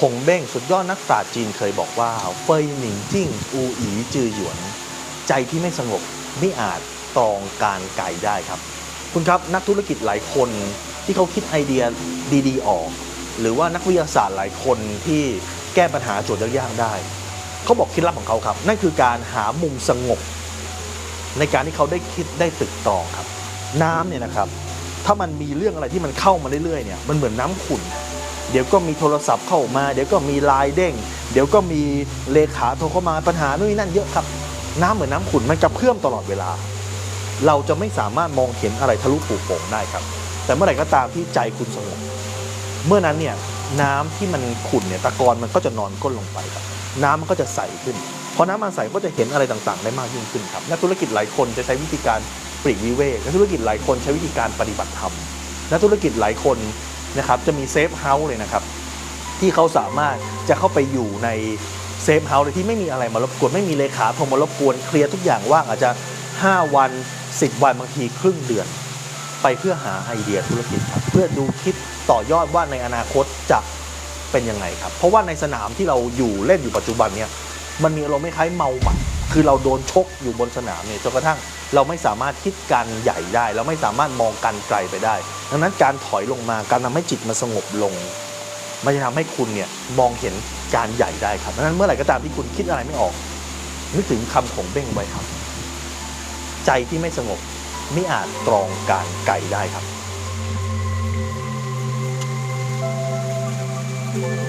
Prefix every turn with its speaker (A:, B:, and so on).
A: คงเบ้งสุดยอดนักปราชญ์จีนเคยบอกว่า เฟยหนิงจิ้ง อูอีจือหยวน ใจที่ไม่สงบไม่อาจตรองการไกลได้ครับ คุณครับนักธุรกิจหลายคนที่เขาคิดไอเดียดีๆ ออก หรือว่านักวิทยาศาสตร์หลายคนที่แก้ปัญหาโจทย์ยากๆได้ เขาบอกเคล็ดลับของเขาครับ นั่นคือการหามุมสงบ ในการที่เขาได้คิดได้ตึกตรองครับ น้ำเนี่ยนะครับ ถ้ามันมีเรื่องอะไรที่มันเข้ามาเรื่อยๆเนี่ยมันเหมือนน้ำขุ่น เดี๋ยวก็มีโทรศัพท์เข้ามา เดี๋ยวก็มีไลน์เด้ง เดี๋ยวก็มีเลขาโทรเข้ามาปัญหานู่นนั่นเยอะครับ น้ำเหมือนน้ำขุ่นมันกระเพื่อมตลอดเวลา เราจะไม่สามารถมองเห็นอะไรทะลุปลูกโป่งได้ครับ แต่เมื่อไหร่ก็ตามที่ใจคุณสงบเมื่อนั้นเนี่ยน้ำที่มันขุ่นเนี่ยตะกอนมันก็จะนอนก้นลงไปครับ น้ำมันก็จะใสขึ้นพอน้ำมันใสก็จะเห็นอะไรต่างๆ ได้มากยิ่งขึ้นครับนักธุรกิจหลายคนจะใช้วิธีการปลีกวิเวกนักธุรกิจหลายคนใช้วิธีการปฏิบัติธรรมนักธุรกิจหลายคน นะครับจะมีเซฟเฮาส์เลยนะครับที่เขาสามารถจะเข้าไปอยู่ในเซฟเฮาส์เลยที่ไม่มีอะไรมารบกวนไม่มีเลขาโทรมารบกวนเคลียร์ทุกอย่างว่างอาจจะ 5 วัน 10 วันบางทีครึ่งเดือน ไปเพื่อหาไอเดียธุรกิจครับเพื่อดูคิดต่อยอดว่าในอนาคตจะเป็นยังไงครับ เพราะว่าในสนามที่เราอยู่เล่นอยู่ปัจจุบันเนี่ยมันมีอารมณ์คล้ายเมาหมัด คือเราโดนชกอยู่บนสนามเนี่ยจนกระทั่งเราไม่สามารถคิดการใหญ่ได้ เราไม่สามารถมองการไกลไปได้ ดังนั้นการถอยลงมาการทำให้จิตมันสงบลง มันจะทำให้คุณเนี่ยมองเห็นการใหญ่ได้ครับดังนั้นเมื่อไหร่ก็ตามที่คุณคิดอะไรไม่ออก นึกถึงคำของเบ้งไว้ครับ ใจที่ไม่สงบไม่อาจตรองการไกลได้ครับ thank you